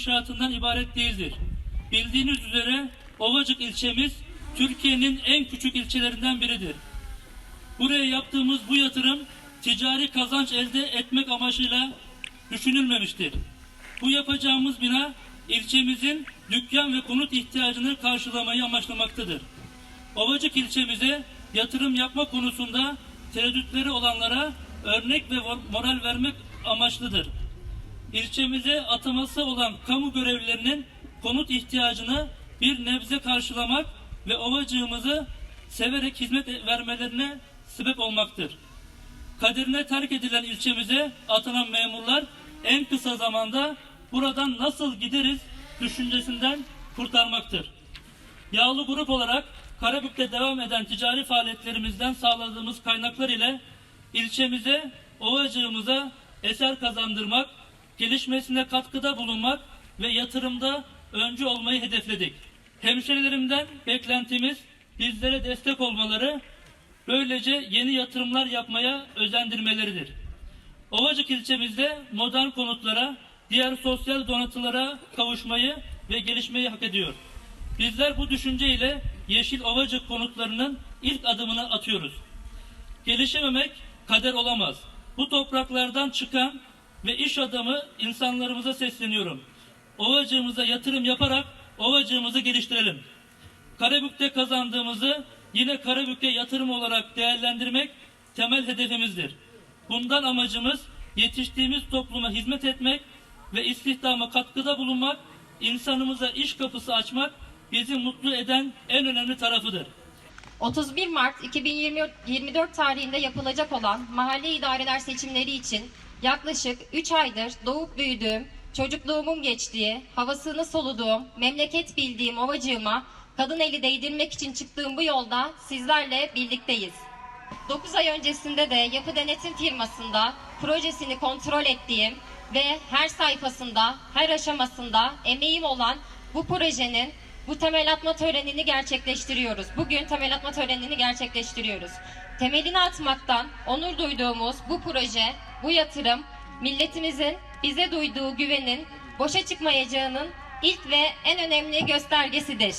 inşaatından ibaret değildir. Bildiğiniz üzere Ovacık ilçemiz Türkiye'nin en küçük ilçelerinden biridir. Buraya yaptığımız bu yatırım ticari kazanç elde etmek amacıyla düşünülmemiştir. Bu yapacağımız bina ilçemizin dükkan ve konut ihtiyacını karşılamayı amaçlamaktadır. Ovacık ilçemize yatırım yapma konusunda tereddütleri olanlara örnek ve moral vermek amaçlıdır. İlçemize ataması olan kamu görevlilerinin konut ihtiyacını bir nebze karşılamak ve ovacığımızı severek hizmet vermelerine sebep olmaktır. Kaderine terk edilen ilçemize atanan memurlar en kısa zamanda buradan nasıl gideriz düşüncesinden kurtarmaktır. Yağlı grup olarak Karabük'te devam eden ticari faaliyetlerimizden sağladığımız kaynaklar ile ilçemize, ovacığımıza eser kazandırmak, gelişmesine katkıda bulunmak ve yatırımda öncü olmayı hedefledik. Hemşerilerimden beklentimiz bizlere destek olmaları, böylece yeni yatırımlar yapmaya özendirmeleridir. Ovacık ilçemizde modern konutlara, diğer sosyal donatılara kavuşmayı ve gelişmeyi hak ediyor. Bizler bu düşünceyle Yeşil Ovacık konutlarının ilk adımını atıyoruz. Gelişememek kader olamaz. Bu topraklardan çıkan ve iş adamı insanlarımıza sesleniyorum. Ovacığımıza yatırım yaparak ovacığımızı geliştirelim. Karabük'te kazandığımızı yine Karabük'e yatırım olarak değerlendirmek temel hedefimizdir. Bundan amacımız yetiştiğimiz topluma hizmet etmek ve istihdama katkıda bulunmak, insanımıza iş kapısı açmak bizi mutlu eden en önemli tarafıdır. 31 Mart 2024 tarihinde yapılacak olan mahalle idareler seçimleri için yaklaşık 3 aydır doğup büyüdüğüm, çocukluğumun geçtiği, havasını soluduğum, memleket bildiğim ovacığıma kadın eli değdirmek için çıktığım bu yolda sizlerle birlikteyiz. 9 ay öncesinde de yapı denetim firmasında projesini kontrol ettiğim ve her sayfasında, her aşamasında emeğim olan bu projenin bu temel atma törenini gerçekleştiriyoruz. Bugün temel atma törenini gerçekleştiriyoruz. Temelini atmaktan onur duyduğumuz bu proje, bu yatırım milletimizin bize duyduğu güvenin boşa çıkmayacağının ilk ve en önemli göstergesidir.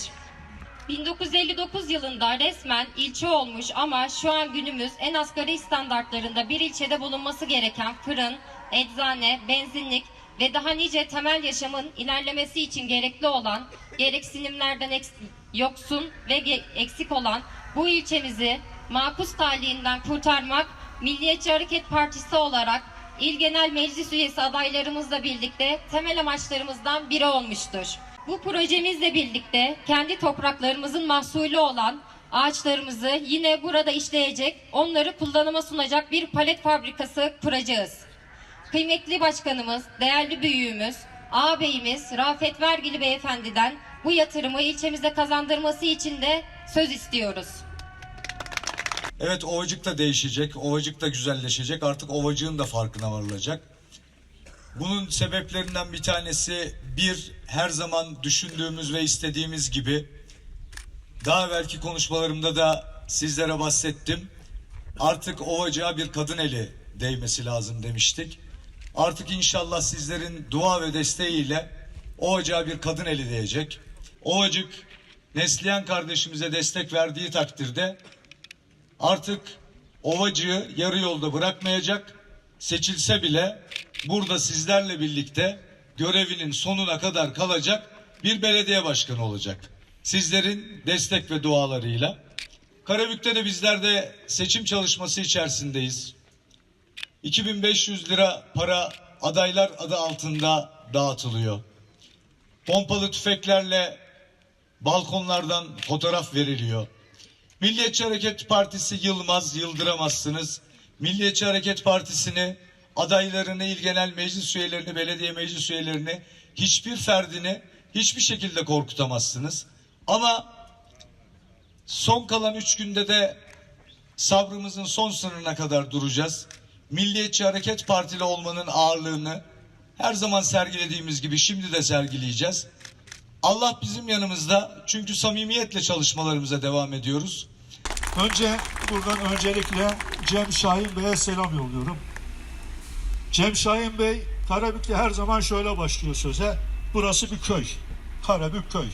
1959 yılında resmen ilçe olmuş ama şu an günümüz en asgari standartlarında bir ilçede bulunması gereken fırın, eczane, benzinlik ve daha nice temel yaşamın ilerlemesi için gerekli olan gereksinimlerden eks- yoksun ve eksik olan bu ilçemizi makus talihinden kurtarmak Milliyetçi Hareket Partisi olarak İl Genel Meclis Üyesi adaylarımızla birlikte temel amaçlarımızdan biri olmuştur. Bu projemizle birlikte kendi topraklarımızın mahsulü olan ağaçlarımızı yine burada işleyecek, onları kullanıma sunacak bir palet fabrikası kuracağız. Kıymetli başkanımız, değerli büyüğümüz, ağabeyimiz Rafet Vergili Beyefendi'den bu yatırımı ilçemize kazandırması için de söz istiyoruz. Evet Ovacık da değişecek, Ovacık da güzelleşecek. Artık Ovacık'ın da farkına varılacak. Bunun sebeplerinden bir tanesi bir her zaman düşündüğümüz ve istediğimiz gibi daha evvelki konuşmalarımda da sizlere bahsettim. Artık Ovacık'a bir kadın eli değmesi lazım demiştik. Artık inşallah sizlerin dua ve desteğiyle Ovacık'a bir kadın eli değecek. Ovacık Neslihan kardeşimize destek verdiği takdirde artık Ovacı'yı yarı yolda bırakmayacak. Seçilse bile burada sizlerle birlikte görevinin sonuna kadar kalacak bir belediye başkanı olacak. Sizlerin destek ve dualarıyla. Karabük'te de bizler de seçim çalışması içerisindeyiz. 2500 lira para adaylar adı altında dağıtılıyor. Pompalı tüfeklerle balkonlardan fotoğraf veriliyor. Milliyetçi Hareket Partisi yılmaz, yıldıramazsınız. Milliyetçi Hareket Partisi'ni, adaylarını, il genel meclis üyelerini, belediye meclis üyelerini, hiçbir ferdini hiçbir şekilde korkutamazsınız. Ama son kalan üç günde de sabrımızın son sınırına kadar duracağız. Milliyetçi Hareket Partili olmanın ağırlığını her zaman sergilediğimiz gibi şimdi de sergileyeceğiz. Allah bizim yanımızda çünkü samimiyetle çalışmalarımıza devam ediyoruz. Önce buradan öncelikle Cem Şahin Bey'e selam yolluyorum. Cem Şahin Bey Karabük'te her zaman şöyle başlıyor söze. Burası bir köy. Karabük köy.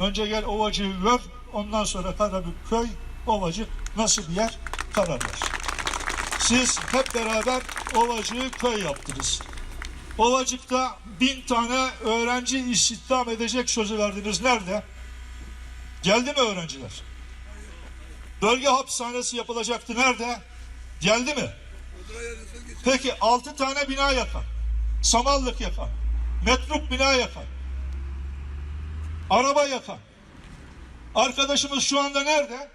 Önce gel Ovacık'ı gör. Ondan sonra Karabük köy, Ovacık nasıl bir yer karar ver. Siz hep beraber Ovacık'ı köy yaptınız. Ovacık'ta bin tane öğrenci istihdam edecek sözü verdiniz. Nerede? Geldi mi öğrenciler? Bölge hapishanesi yapılacaktı. Nerede? Geldi mi? Peki altı tane bina yakan, samallık yakan, metruk bina yakan, araba yakan. Arkadaşımız şu anda nerede?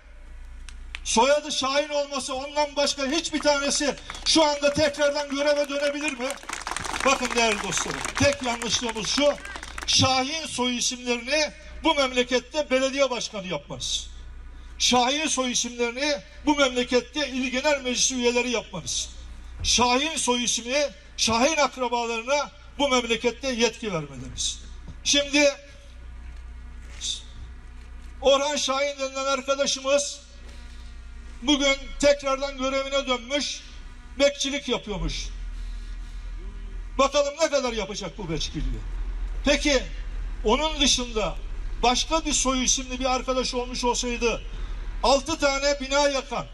Soyadı Şahin olması ondan başka hiçbir tanesi şu anda tekrardan göreve dönebilir mi? Bakın değerli dostlarım, tek yanlışlığımız şu, Şahin soy isimlerini bu memlekette belediye başkanı yapmanız. Şahin soy isimlerini bu memlekette il genel meclisi üyeleri yapmanız. Şahin soy ismini Şahin akrabalarına bu memlekette yetki vermediniz. Şimdi Orhan Şahin denilen arkadaşımız bugün tekrardan görevine dönmüş, bekçilik yapıyormuş. Bakalım ne kadar yapacak bu bekçiliği. Peki onun dışında başka bir soy isimli bir arkadaş olmuş olsaydı altı tane bina yakan,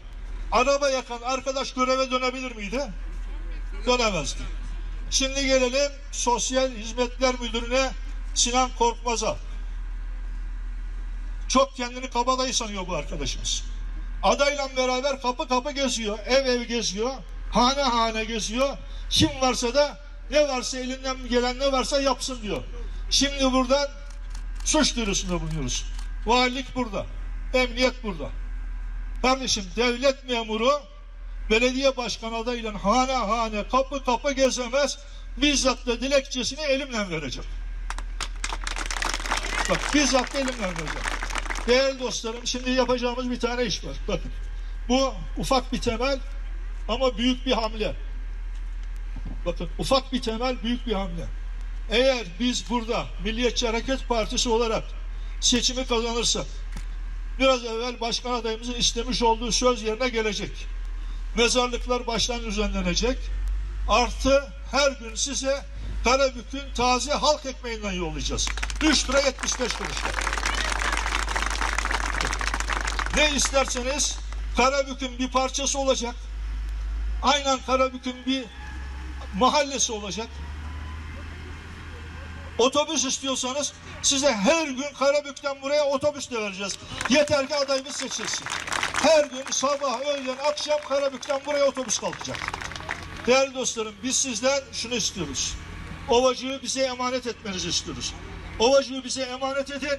araba yakan arkadaş göreve dönebilir miydi? Dönemezdi. Şimdi gelelim Sosyal Hizmetler Müdürü'ne Sinan Korkmaz'a. Çok kendini kabadayı sanıyor bu arkadaşımız. Adayla beraber kapı kapı geziyor, ev ev geziyor, hane hane geziyor. Kim varsa da ne varsa elinden gelen ne varsa yapsın diyor. Şimdi buradan suç duyurusunda bulunuyoruz. Valilik burada, emniyet burada. Kardeşim devlet memuru belediye başkan adayıyla hane hane kapı kapı gezemez. Bizzat da dilekçesini elimle vereceğim. Bak bizzat da elimle vereceğim. Değerli dostlarım şimdi yapacağımız bir tane iş var. Bakın bu ufak bir temel ama büyük bir hamle. Bakın ufak bir temel büyük bir hamle. Eğer biz burada Milliyetçi Hareket Partisi olarak seçimi kazanırsak biraz evvel başkan adayımızın istemiş olduğu söz yerine gelecek. Mezarlıklar baştan düzenlenecek. Artı her gün size Karabük'ün taze halk ekmeğinden yollayacağız. 3 lira 75 kuruşla. Ne isterseniz Karabük'ün bir parçası olacak. Aynen Karabük'ün bir mahallesi olacak. Otobüs istiyorsanız size her gün Karabük'ten buraya otobüs de vereceğiz. Yeter ki adayımız seçilsin. Her gün sabah, öğlen, akşam Karabük'ten buraya otobüs kalkacak. Değerli dostlarım biz sizden şunu istiyoruz. Ovacığı bize emanet etmenizi istiyoruz. Ovacığı bize emanet edin.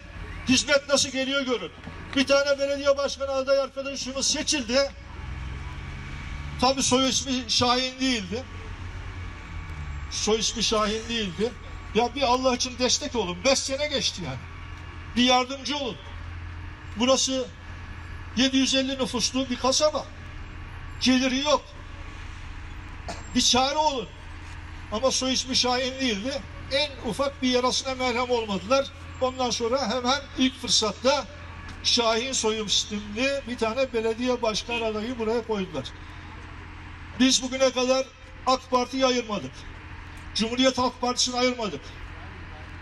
Hizmet nasıl geliyor görün. Bir tane belediye başkanı aday arkadaşımız seçildi. Tabii soy ismi Şahin değildi. Soy ismi Şahin değildi. Ya bir Allah için destek olun. Beş sene geçti yani. Bir yardımcı olun. Burası 750 nüfuslu bir kasaba. Geliri yok. Bir çare olun. Ama soy ismi Şahin değildi. En ufak bir yarasına merhem olmadılar. Ondan sonra hemen ilk fırsatta Şahin soyum isimli bir tane belediye başkan adayı buraya koydular. Biz bugüne kadar AK Parti'yi ayırmadık. Cumhuriyet Halk Partisi'ni ayırmadık.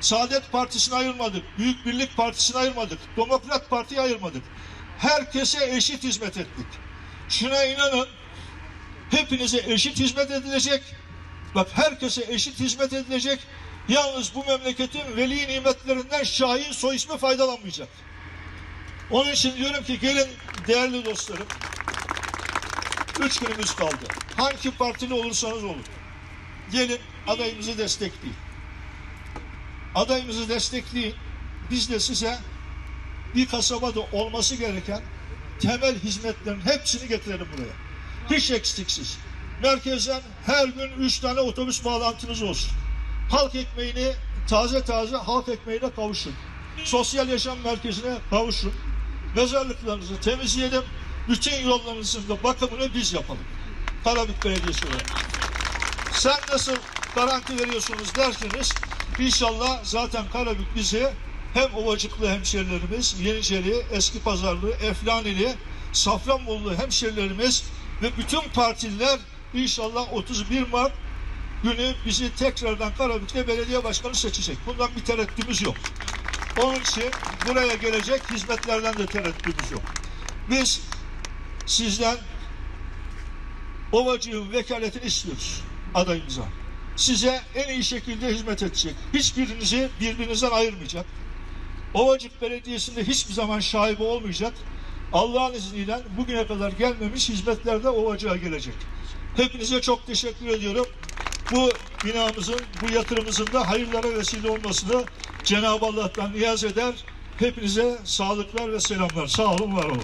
Saadet Partisi'ni ayırmadık. Büyük Birlik Partisi'ni ayırmadık. Demokrat Parti'yi ayırmadık. Herkese eşit hizmet ettik. Şuna inanın hepinize eşit hizmet edilecek. Bak herkese eşit hizmet edilecek. Yalnız bu memleketin veli nimetlerinden Şahin soy ismi faydalanmayacak. Onun için diyorum ki gelin değerli dostlarım. Üç günümüz kaldı. Hangi partili olursanız olun. Gelin adayımızı destekleyin. Adayımızı destekleyin. Biz de size bir kasabada olması gereken temel hizmetlerin hepsini getirelim buraya. Hiç eksiksiz. Merkezden her gün üç tane otobüs bağlantınız olsun. Halk ekmeğini taze taze halk ekmeğine kavuşun. Sosyal yaşam merkezine kavuşun. Mezarlıklarınızı temizleyelim. Bütün yollarınızın da bakımını biz yapalım. Karabük Belediyesi olarak. Sen nasıl garanti veriyorsunuz derseniz inşallah zaten Karabük bizi hem Ovacıklı hemşerilerimiz, Yeniceli, Eski Pazarlı, Eflanili, Safranbolu hemşerilerimiz ve bütün partililer inşallah 31 Mart günü bizi tekrardan Karabük'te belediye başkanı seçecek. Bundan bir tereddütümüz yok. Onun için buraya gelecek hizmetlerden de tereddütümüz yok. Biz sizden Ovacık'ın vekaletini istiyoruz adayımıza. Size en iyi şekilde hizmet edecek. Hiçbirinizi birbirinizden ayırmayacak. Ovacık Belediyesi'nde hiçbir zaman şaibi olmayacak. Allah'ın izniyle bugüne kadar gelmemiş hizmetler de Ovacık'a gelecek. Hepinize çok teşekkür ediyorum. Bu binamızın, bu yatırımımızın da hayırlara vesile olmasını Cenab-ı Allah'tan niyaz eder. Hepinize sağlıklar ve selamlar. Sağ olun, var olun.